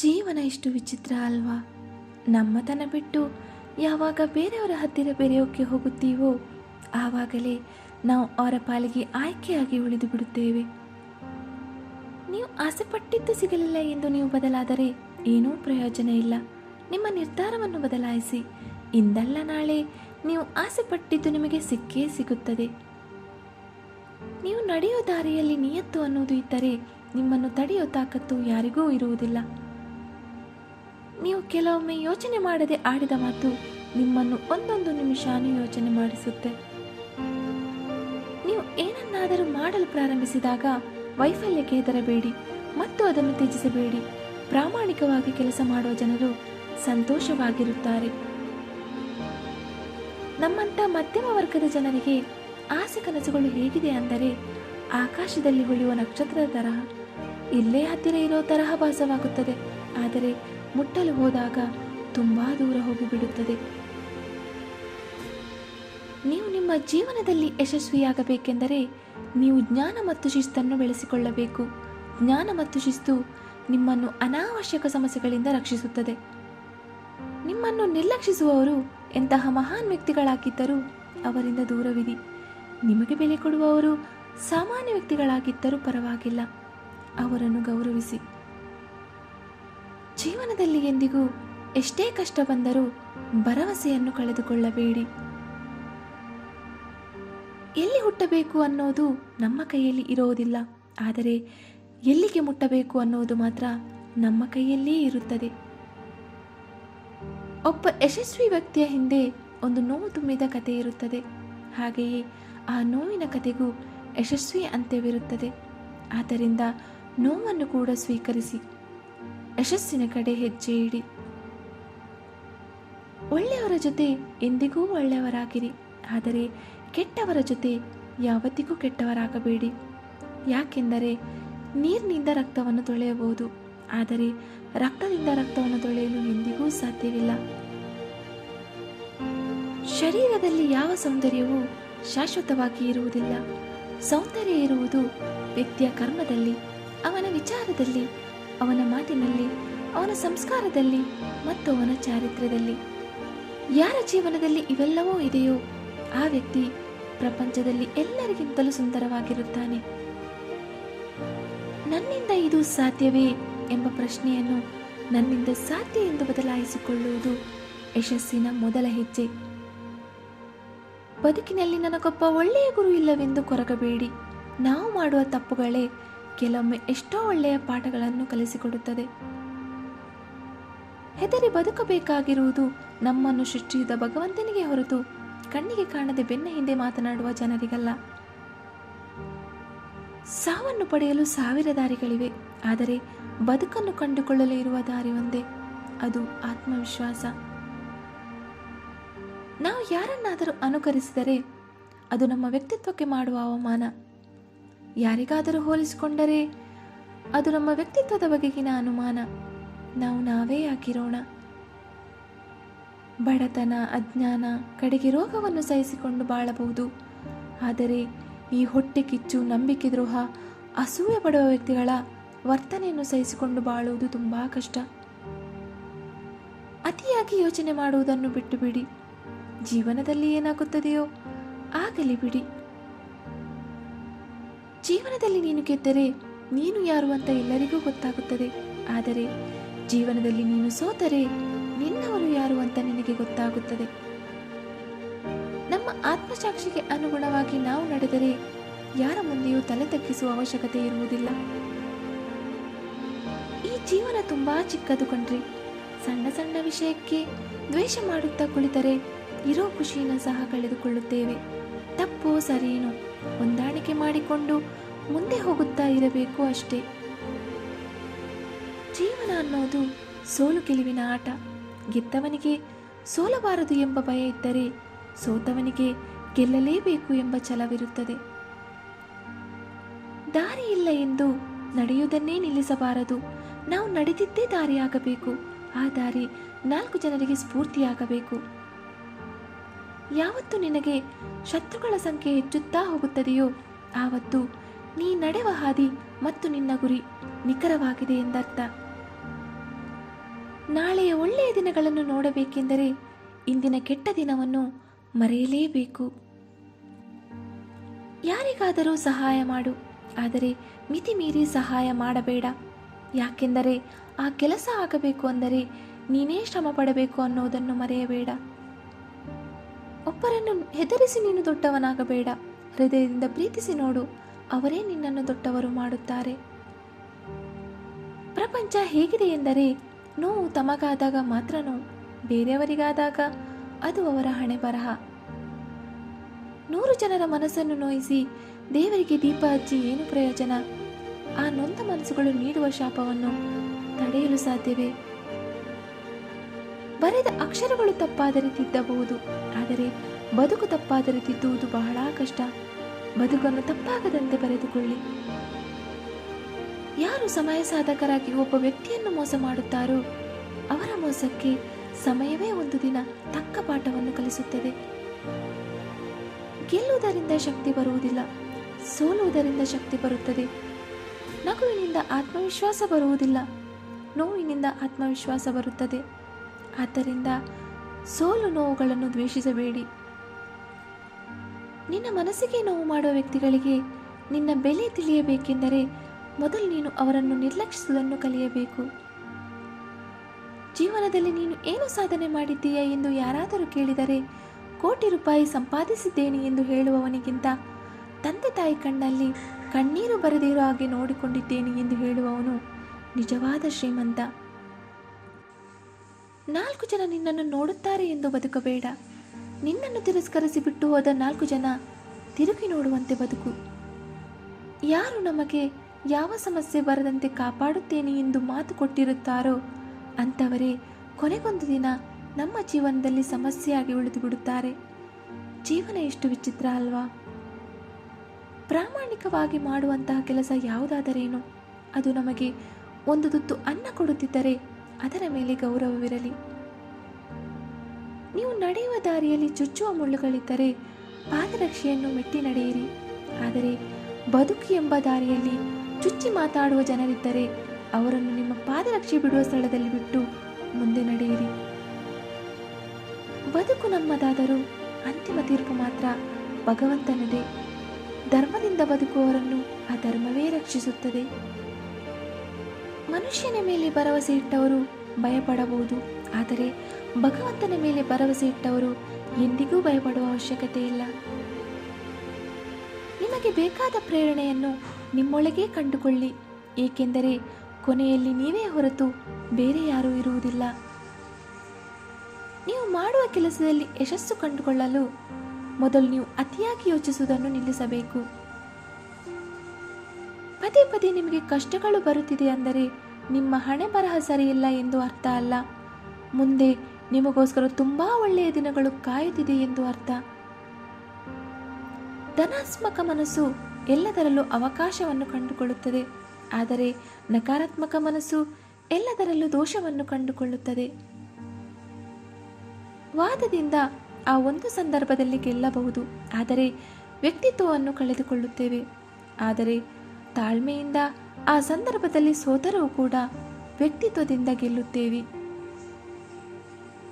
ಜೀವನ ಎಷ್ಟು ವಿಚಿತ್ರ ಅಲ್ವಾ? ನಮ್ಮತನ ಬಿಟ್ಟು ಯಾವಾಗ ಬೇರೆಯವರ ಹತ್ತಿರ ಬೆರೆಯೋಕ್ಕೆ ಹೋಗುತ್ತೀವೋ, ಆವಾಗಲೇ ನಾವು ಅವರ ಪಾಲಿಗೆ ಆಯ್ಕೆಯಾಗಿ ಉಳಿದು ಬಿಡುತ್ತೇವೆ. ನೀವು ಆಸೆಪಟ್ಟಿದ್ದು ಸಿಗಲಿಲ್ಲ ಎಂದು ನೀವು ಬದಲಾದರೆ ಏನೂ ಪ್ರಯೋಜನ ಇಲ್ಲ. ನಿಮ್ಮ ನಿರ್ಧಾರವನ್ನು ಬದಲಾಯಿಸಿ. ಇಂದಲ್ಲ ನಾಳೆ ನೀವು ಆಸೆಪಟ್ಟಿದ್ದು ನಿಮಗೆ ಸಿಕ್ಕೇ ಸಿಗುತ್ತದೆ. ನೀವು ನಡೆಯೋ ದಾರಿಯಲ್ಲಿ ನಿಯತ್ತು ಅನ್ನೋದು ಇದ್ದರೆ ನಿಮ್ಮನ್ನು ತಡೆಯೋ ತಾಕತ್ತು ಯಾರಿಗೂ ಇರುವುದಿಲ್ಲ. ನೀವು ಕೆಲವೊಮ್ಮೆ ಯೋಚನೆ ಮಾಡದೆ ಆಡಿದ ಮಾತು ನಿಮ್ಮನ್ನು ಒಂದೊಂದು ನಿಮಿಷಾನು ಯೋಚನೆ ಮಾಡಿಸುತ್ತೆ. ನೀವು ಏನನ್ನಾದರೂ ಮಾಡಲು ಪ್ರಾರಂಭಿಸಿದಾಗ ವೈಫಲ್ಯಕ್ಕೆ ಹೆದರಬೇಡಿ, ಮತ್ತು ಅದನ್ನು ತ್ಯಜಿಸಬೇಡಿ. ಪ್ರಾಮಾಣಿಕವಾಗಿ ಕೆಲಸ ಮಾಡುವ ಜನರು ಸಂತೋಷವಾಗಿರುತ್ತಾರೆ. ನಮ್ಮಂಥ ಮಧ್ಯಮ ವರ್ಗದ ಜನರಿಗೆ ಆಸೆ ಕನಸುಗಳು ಹೇಗಿದೆ ಅಂದರೆ ಆಕಾಶದಲ್ಲಿ ಹೊಳೆಯುವ ನಕ್ಷತ್ರದ ತರಹ, ಇಲ್ಲೇ ಹತ್ತಿರ ಇರೋ ತರಹ ಭಾಸವಾಗುತ್ತದೆ. ಆದರೆ ಮುಟ್ಟಲು ಹೋದಾಗ ತುಂಬಾ ದೂರ ಹೋಗಿಬಿಡುತ್ತದೆ. ನೀವು ನಿಮ್ಮ ಜೀವನದಲ್ಲಿ ಯಶಸ್ವಿಯಾಗಬೇಕೆಂದರೆ ನೀವು ಜ್ಞಾನ ಮತ್ತು ಶಿಸ್ತನ್ನು ಬೆಳೆಸಿಕೊಳ್ಳಬೇಕು. ಜ್ಞಾನ ಮತ್ತು ಶಿಸ್ತು ನಿಮ್ಮನ್ನು ಅನಾವಶ್ಯಕ ಸಮಸ್ಯೆಗಳಿಂದ ರಕ್ಷಿಸುತ್ತದೆ. ನಿಮ್ಮನ್ನು ನಿರ್ಲಕ್ಷಿಸುವವರು ಎಂತಹ ಮಹಾನ್ ವ್ಯಕ್ತಿಗಳಾಗಿದ್ದರೂ ಅವರಿಂದ ದೂರವಿರಿ. ನಿಮಗೆ ಬೆಲೆ ಕೊಡುವವರು ಸಾಮಾನ್ಯ ವ್ಯಕ್ತಿಗಳಾಗಿದ್ದರೂ ಪರವಾಗಿಲ್ಲ. ಅವರನ್ನು ಗೌರವಿಸಿ. ಜೀವನದಲ್ಲಿ ಎಂದಿಗೂ ಎಷ್ಟೇ ಕಷ್ಟ ಬಂದರೂ ಭರವಸೆಯನ್ನು ಕಳೆದುಕೊಳ್ಳಬೇಡಿ. ಎಲ್ಲಿ ಹುಟ್ಟಬೇಕು ಅನ್ನೋದು ನಮ್ಮ ಕೈಯಲ್ಲಿ ಇರೋದಿಲ್ಲ. ಆದರೆ ಎಲ್ಲಿಗೆ ಮುಟ್ಟಬೇಕು ಅನ್ನೋದು ಮಾತ್ರ ನಮ್ಮ ಕೈಯಲ್ಲೇ ಇರುತ್ತದೆ. ಒಬ್ಬ ಯಶಸ್ವಿ ವ್ಯಕ್ತಿಯ ಹಿಂದೆ ಒಂದು ನೋವು ತುಂಬಿದ ಕಥೆ ಇರುತ್ತದೆ. ಹಾಗೆಯೇ ಆ ನೋವಿನ ಕಥೆಗೂ ಯಶಸ್ವಿ ಅಂತ್ಯವಿರುತ್ತದೆ. ಆದ್ದರಿಂದ ನೋವನ್ನು ಕೂಡ ಸ್ವೀಕರಿಸಿ. ಯಶಸ್ಸಿನ ಕಡೆ ಹೆಜ್ಜೆ ಇಡಿ ಒಳ್ಳೆಯವರ ಜೊತೆ ಎಂದಿಗೂ ಒಳ್ಳೆಯವರಾಗಿರಿ. ಆದರೆ ಕೆಟ್ಟವರ ಜೊತೆ ಯಾವತ್ತಿಗೂ ಕೆಟ್ಟವರಾಗಬೇಡಿ. ಯಾಕೆಂದರೆ ನೀರಿನಿಂದ ರಕ್ತವನ್ನು ತೊಳೆಯಬಹುದು. ಆದರೆ ರಕ್ತದಿಂದ ರಕ್ತವನ್ನು ತೊಳೆಯಲು ಎಂದಿಗೂ ಸಾಧ್ಯವಿಲ್ಲ. ಶರೀರದಲ್ಲಿ ಯಾವ ಸೌಂದರ್ಯವೂ ಶಾಶ್ವತವಾಗಿ ಇರುವುದಿಲ್ಲ. ಸೌಂದರ್ಯ ಇರುವುದು ವ್ಯಕ್ತಿಯ ಕರ್ಮದಲ್ಲಿ, ಅವನ ವಿಚಾರದಲ್ಲಿ ಅವನ ಮಾತಿನಲ್ಲಿ, ಅವನ ಸಂಸ್ಕಾರದಲ್ಲಿ ಮತ್ತು ಅವನ ಚಾರಿತ್ರ್ಯದಲ್ಲಿ. ಯಾರ ಜೀವನದಲ್ಲಿ ಇವೆಲ್ಲವೂ ಇದೆಯೋ ಆ ವ್ಯಕ್ತಿ ಪ್ರಪಂಚದಲ್ಲಿ ಎಲ್ಲರಿಗಿಂತಲೂ ಸುಂದರವಾಗಿರುತ್ತಾನೆ. ನನ್ನಿಂದ ಇದು ಸಾಧ್ಯವೇ ಎಂಬ ಪ್ರಶ್ನೆಯನ್ನು ನನ್ನಿಂದ ಸಾಧ್ಯ ಎಂದು ಬದಲಾಯಿಸಿಕೊಳ್ಳುವುದು ಯಶಸ್ಸಿನ ಮೊದಲ ಹೆಜ್ಜೆ. ಬದುಕಿನಲ್ಲಿ ನನಗೊಬ್ಬ ಒಳ್ಳೆಯ ಗುರು ಇಲ್ಲವೆಂದು ಕೊರಗಬೇಡಿ. ನಾವು ಮಾಡುವ ತಪ್ಪುಗಳೇ ಕೆಲವೊಮ್ಮೆ ಎಷ್ಟೋ ಒಳ್ಳೆಯ ಪಾಠಗಳನ್ನು ಕಲಿಸಿಕೊಡುತ್ತದೆ. ಹೆದರಿ ಬದುಕಬೇಕಾಗಿರುವುದು ನಮ್ಮನ್ನು ಸೃಷ್ಟಿಸಿದ ಭಗವಂತನಿಗೆ ಹೊರತು ಕಣ್ಣಿಗೆ ಕಾಣದೆ ಬೆನ್ನ ಹಿಂದೆ ಮಾತನಾಡುವ ಜನರಿಗಲ್ಲ. ಸಾವನ್ನು ಪಡೆಯಲು ಸಾವಿರ ದಾರಿಗಳಿವೆ, ಆದರೆ ಬದುಕನ್ನು ಕಂಡುಕೊಳ್ಳಲು ಇರುವ ದಾರಿ ಒಂದೇ, ಅದು ಆತ್ಮವಿಶ್ವಾಸ. ನಾವು ಯಾರನ್ನಾದರೂ ಅನುಕರಿಸಿದರೆ ಅದು ನಮ್ಮ ವ್ಯಕ್ತಿತ್ವಕ್ಕೆ ಮಾಡುವ ಅವಮಾನ. ಯಾರಿಗಾದರೂ ಹೋಲಿಸಿಕೊಂಡರೆ ಅದು ನಮ್ಮ ವ್ಯಕ್ತಿತ್ವದ ಬಗೆಗಿನ ಅನುಮಾನ. ನಾವು ನಾವೇ ಆಗಿರೋಣ. ಬಡತನ, ಅಜ್ಞಾನ, ಕಡೆಗೆ ರೋಗವನ್ನು ಸಹಿಸಿಕೊಂಡು ಬಾಳಬಹುದು. ಆದರೆ ಈ ಹೊಟ್ಟೆ ಕಿಚ್ಚು, ನಂಬಿಕೆ ದ್ರೋಹ, ಅಸೂಯೆ ಪಡುವ ವ್ಯಕ್ತಿಗಳ ವರ್ತನೆಯನ್ನು ಸಹಿಸಿಕೊಂಡು ಬಾಳುವುದು ತುಂಬಾ ಕಷ್ಟ. ಅತಿಯಾಗಿ ಯೋಚನೆ ಮಾಡುವುದನ್ನು ಬಿಟ್ಟು ಬಿಡಿ. ಜೀವನದಲ್ಲಿ ಏನಾಗುತ್ತದೆಯೋ ಆಗಲಿ ಬಿಡಿ. ಜೀವನದಲ್ಲಿ ನೀನು ಗೆದ್ದರೆ ನೀನು ಯಾರು ಅಂತ ಎಲ್ಲರಿಗೂ ಗೊತ್ತಾಗುತ್ತದೆ. ಆದರೆ ಜೀವನದಲ್ಲಿ ನೀನು ಸೋತರೆ ನಿನ್ನವರು ಯಾರು ಅಂತ ನಿನಗೆ ಗೊತ್ತಾಗುತ್ತದೆ. ನಮ್ಮ ಆತ್ಮಸಾಕ್ಷಿಗೆ ಅನುಗುಣವಾಗಿ ನಾವು ನಡೆದರೆ ಯಾರ ಮುಂದೆಯೂ ತಲೆ ತಗ್ಗಿಸುವ ಅವಶ್ಯಕತೆ ಇರುವುದಿಲ್ಲ. ಈ ಜೀವನ ತುಂಬಾ ಚಿಕ್ಕದು ಕಣ್ರಿ. ಸಣ್ಣ ಸಣ್ಣ ವಿಷಯಕ್ಕೆ ದ್ವೇಷ ಮಾಡುತ್ತಾ ಕುಳಿತರೆ ಇರೋ ಖುಷಿಯನ್ನು ಸಹ ಕಳೆದುಕೊಳ್ಳುತ್ತೇವೆ. ತಪ್ಪೋ, ಸರೇನು? ಹೊಂದಾಣಿಕೆ ಮಾಡಿಕೊಂಡು ಮುಂದೆ ಹೋಗುತ್ತಾ ಇರಬೇಕು ಅಷ್ಟೇ. ಜೀವನ ಅನ್ನೋದು ಸೋಲು ಗೆಲುವಿನ ಆಟ. ಗೆದ್ದವನಿಗೆ ಸೋಲಬಾರದು ಎಂಬ ಭಯ ಇದ್ದರೆ ಸೋತವನಿಗೆ ಗೆಲ್ಲಲೇಬೇಕು ಎಂಬ ಛಲವಿರುತ್ತದೆ. ದಾರಿ ಇಲ್ಲ ಎಂದು ನಡೆಯುವುದನ್ನೇ ನಿಲ್ಲಿಸಬಾರದು. ನಾವು ನಡೆದಿದ್ದೇ ದಾರಿಯಾಗಬೇಕು. ಆ ದಾರಿ ನಾಲ್ಕು ಜನರಿಗೆ ಸ್ಫೂರ್ತಿಯಾಗಬೇಕು. ಯಾವತ್ತು ನಿನಗೆ ಶತ್ರುಗಳ ಸಂಖ್ಯೆ ಹೆಚ್ಚುತ್ತಾ ಹೋಗುತ್ತದೆಯೋ, ಆವತ್ತು ನೀ ನಡೆವ ಹಾದಿ ಮತ್ತು ನಿನ್ನ ಗುರಿ ನಿಖರವಾಗಿದೆ ಎಂದರ್ಥ. ನಾಳೆಯ ಒಳ್ಳೆಯ ದಿನಗಳನ್ನು ನೋಡಬೇಕೆಂದರೆ ಇಂದಿನ ಕೆಟ್ಟ ದಿನವನ್ನು ಮರೆಯಲೇಬೇಕು. ಯಾರಿಗಾದರೂ ಸಹಾಯ ಮಾಡು, ಆದರೆ ಮಿತಿ ಮೀರಿ ಸಹಾಯ ಮಾಡಬೇಡ. ಯಾಕೆಂದರೆ ಆ ಕೆಲಸ ಆಗಬೇಕು ಅಂದರೆ ನೀನೇ ಶ್ರಮ ಪಡಬೇಕು ಅನ್ನೋದನ್ನು ಮರೆಯಬೇಡ. ಒಬ್ಬರನ್ನು ಹೆದರಿಸಿ ನೀನು ದೊಡ್ಡವನಾಗಬೇಡ. ಹೃದಯದಿಂದ ಪ್ರೀತಿಸಿ ನೋಡು, ಅವರೇ ನಿನ್ನನ್ನು ದೊಡ್ಡವರು ಮಾಡುತ್ತಾರೆ. ಪ್ರಪಂಚ ಹೇಗಿದೆ ಎಂದರೆ, ನೋವು ತಮಗಾದಾಗ ಮಾತ್ರ ನೋವು ಬೇರೆಯವರಿಗಾದಾಗ ಅದು ಅವರ ಹಣೆ ಬರಹ. ನೂರು ಜನರ ಮನಸ್ಸನ್ನು ನೋಯಿಸಿ ದೇವರಿಗೆ ದೀಪ ಹಚ್ಚಿ ಏನು ಪ್ರಯೋಜನ? ಆ ನೊಂದ ಮನಸ್ಸುಗಳು ನೀಡುವ ಶಾಪವನ್ನು ತಡೆಯಲು ಸಾಧ್ಯವೇ? ಬರೆದ ಅಕ್ಷರಗಳು ತಪ್ಪಾದರೆ ತಿದ್ದಬಹುದು ಆದರೆ ಬದುಕು ತಪ್ಪಾದರೆ ತಿದ್ದುವುದು ಬಹಳ ಕಷ್ಟ. ಬದುಕನ್ನು ತಪ್ಪಾಗದಂತೆ ಬರೆದುಕೊಳ್ಳಿ. ಯಾರು ಸಮಯ ಸಾಧಕರಾಗಿ ಒಬ್ಬ ವ್ಯಕ್ತಿಯನ್ನು ಮೋಸ ಮಾಡುತ್ತಾರೋ, ಅವರ ಮೋಸಕ್ಕೆ ಸಮಯವೇ ಒಂದು ದಿನ ತಕ್ಕ ಪಾಠವನ್ನು ಕಲಿಸುತ್ತದೆ. ಗೆಲ್ಲುವುದರಿಂದ ಶಕ್ತಿ ಬರುವುದಿಲ್ಲ, ಸೋಲುವುದರಿಂದ ಶಕ್ತಿ ಬರುತ್ತದೆ. ನಗುವಿನಿಂದ ಆತ್ಮವಿಶ್ವಾಸ ಬರುವುದಿಲ್ಲ, ನೋವಿನಿಂದ ಆತ್ಮವಿಶ್ವಾಸ ಬರುತ್ತದೆ. ಆದ್ದರಿಂದ ಸೋಲು ನೋವುಗಳನ್ನು ದ್ವೇಷಿಸಬೇಡಿ. ನಿನ್ನ ಮನಸ್ಸಿಗೆ ನೋವು ಮಾಡುವ ವ್ಯಕ್ತಿಗಳಿಗೆ ನಿನ್ನ ಬೆಲೆ ತಿಳಿಯಬೇಕೆಂದರೆ ಮೊದಲು ನೀನು ಅವರನ್ನು ನಿರ್ಲಕ್ಷಿಸುವುದನ್ನು ಕಲಿಯಬೇಕು. ಜೀವನದಲ್ಲಿ ನೀನು ಏನು ಸಾಧನೆ ಮಾಡಿದ್ದೀಯಾ ಎಂದು ಯಾರಾದರೂ ಕೇಳಿದರೆ ಕೋಟಿ ರೂಪಾಯಿ ಸಂಪಾದಿಸಿದ್ದೇನೆ ಎಂದು ಹೇಳುವವನಿಗಿಂತ ತಂದೆ ತಾಯಿ ಕಣ್ಣಲ್ಲಿ ಕಣ್ಣೀರು ಬರದಿರೋ ಹಾಗೆ ನೋಡಿಕೊಂಡಿದ್ದೇನೆ ಎಂದು ಹೇಳುವವನು ನಿಜವಾದ ಶ್ರೀಮಂತ. ನಾಲ್ಕು ಜನ ನಿನ್ನನ್ನು ನೋಡುತ್ತಾರೆ ಎಂದು ಬದುಕಬೇಡ. ನಿನ್ನನ್ನು ತಿರಸ್ಕರಿಸಿ ಬಿಟ್ಟು ಹೋದ ನಾಲ್ಕು ಜನ ತಿರುಗಿ ನೋಡುವಂತೆ ಬದುಕು. ಯಾರು ನಮಗೆ ಯಾವ ಸಮಸ್ಯೆ ಬರದಂತೆ ಕಾಪಾಡುತ್ತೇನೆ ಎಂದು ಮಾತು ಕೊಟ್ಟಿರುತ್ತಾರೋ ಅಂಥವರೇ, ಕೊನೆಗೊಂದು ದಿನ ನಮ್ಮ ಜೀವನದಲ್ಲಿ ಸಮಸ್ಯೆಯಾಗಿ ಉಳಿದು ಬಿಡುತ್ತಾರೆ ಜೀವನ ಎಷ್ಟು ವಿಚಿತ್ರ ಅಲ್ವಾ? ಪ್ರಾಮಾಣಿಕವಾಗಿ ಮಾಡುವಂತಹ ಕೆಲಸ ಯಾವುದಾದರೇನು? ಅದು ನಮಗೆ ಒಂದು ತುತ್ತು ಅನ್ನ ಕೊಡುತ್ತಿದ್ದರೆ ಅದರ ಮೇಲೆ ಗೌರವವಿರಲಿ. ನೀವು ನಡೆಯುವ ದಾರಿಯಲ್ಲಿ ಚುಚ್ಚುವ ಮುಳ್ಳುಗಳಿದ್ದರೆ ಪಾದರಕ್ಷೆಯನ್ನು ಮೆಟ್ಟಿ ನಡೆಯಿರಿ. ಆದರೆ ಬದುಕು ಎಂಬ ದಾರಿಯಲ್ಲಿ ಚುಚ್ಚಿ ಮಾತಾಡುವ ಜನರಿದ್ದರೆ ಅವರನ್ನು ನಿಮ್ಮ ಪಾದರಕ್ಷೆ ಬಿಡುವ ಸ್ಥಳದಲ್ಲಿ ಬಿಟ್ಟು ಮುಂದೆ ನಡೆಯಿರಿ. ಬದುಕು ನಮ್ಮದಾದರೂ ಅಂತಿಮ ತೀರ್ಪು ಮಾತ್ರ ಭಗವಂತನದೇ. ಧರ್ಮದಿಂದ ಬದುಕುವವರನ್ನು ಆ ಧರ್ಮವೇ ರಕ್ಷಿಸುತ್ತದೆ. ಮನುಷ್ಯನ ಮೇಲೆ ಭರವಸೆ ಇಟ್ಟವರು ಭಯಪಡಬಹುದು. ಆದರೆ ಭಗವಂತನ ಮೇಲೆ ಭರವಸೆ ಇಟ್ಟವರು ಎಂದಿಗೂ ಭಯಪಡುವ ಅವಶ್ಯಕತೆ ಇಲ್ಲ. ನಿಮಗೆ ಬೇಕಾದ ಪ್ರೇರಣೆಯನ್ನು ನಿಮ್ಮೊಳಗೇ ಕಂಡುಕೊಳ್ಳಿ. ಏಕೆಂದರೆ ಕೊನೆಯಲ್ಲಿ ನೀವೇ ಹೊರತು ಬೇರೆ ಯಾರೂ ಇರುವುದಿಲ್ಲ. ನೀವು ಮಾಡುವ ಕೆಲಸದಲ್ಲಿ ಯಶಸ್ಸು ಕಂಡುಕೊಳ್ಳಲು ಮೊದಲು ನೀವು ಅತಿಯಾಗಿ ಯೋಚಿಸುವುದನ್ನು ನಿಲ್ಲಿಸಬೇಕು. ಪದೇ ಪದೇ ನಿಮಗೆ ಕಷ್ಟಗಳು ಬರುತ್ತಿದೆ ಅಂದರೆ ನಿಮ್ಮ ಹಣೆ ಬರಹ ಸರಿಯಿಲ್ಲ ಎಂದು ಅರ್ಥ ಅಲ್ಲ. ಮುಂದೆ ನಿಮಗೋಸ್ಕರ ತುಂಬಾ ಒಳ್ಳೆಯ ದಿನಗಳು ಕಾಯುತ್ತಿದೆ ಎಂದು ಅರ್ಥ. ಧನಾತ್ಮಕ ಮನಸ್ಸು ಎಲ್ಲದರಲ್ಲೂ ಅವಕಾಶವನ್ನು ಕಂಡುಕೊಳ್ಳುತ್ತದೆ. ಆದರೆ ನಕಾರಾತ್ಮಕ ಮನಸ್ಸು ಎಲ್ಲದರಲ್ಲೂ ದೋಷವನ್ನು ಕಂಡುಕೊಳ್ಳುತ್ತದೆ. ವಾದದಿಂದ ಆ ಒಂದು ಸಂದರ್ಭದಲ್ಲಿ ಗೆಲ್ಲಬಹುದು. ಆದರೆ ವ್ಯಕ್ತಿತ್ವವನ್ನು ಕಳೆದುಕೊಳ್ಳುತ್ತೇವೆ. ಆದರೆ ತಾಳ್ಮೆಯಿಂದ ಆ ಸಂದರ್ಭದಲ್ಲಿ ಸೋತರೂ ಕೂಡ ವ್ಯಕ್ತಿತ್ವದಿಂದ ಗೆಲ್ಲುತ್ತೇವೆ.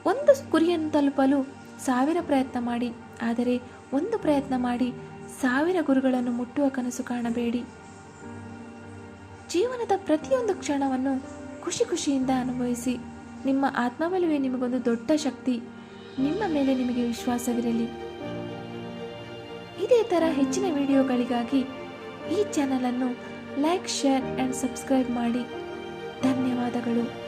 ಒಂದು ಗುರಿಯನ್ನು ತಲುಪಲು ಸಾವಿರ ಪ್ರಯತ್ನ ಮಾಡಿ, ಆದರೆ ಒಂದು ಪ್ರಯತ್ನ ಮಾಡಿ ಸಾವಿರ ಗುರುಗಳನ್ನು ಮುಟ್ಟುವ ಕನಸು ಕಾಣಬೇಡಿ. ಜೀವನದ ಪ್ರತಿಯೊಂದು ಕ್ಷಣವನ್ನು ಖುಷಿ ಖುಷಿಯಿಂದ ಅನುಭವಿಸಿ. ನಿಮ್ಮ ಆತ್ಮಬಲವೇ ನಿಮಗೊಂದು ದೊಡ್ಡ ಶಕ್ತಿ. ನಿಮ್ಮ ಮೇಲೆ ನಿಮಗೆ ವಿಶ್ವಾಸವಿರಲಿ. ಇದೇ ಥರ ಹೆಚ್ಚಿನ ವಿಡಿಯೋಗಳಿಗಾಗಿ ಈ ಚಾನಲನ್ನು ಲೈಕ್ ಶೇರ್ ಆ್ಯಂಡ್ ಸಬ್ಸ್ಕ್ರೈಬ್ ಮಾಡಿ. ಧನ್ಯವಾದಗಳು.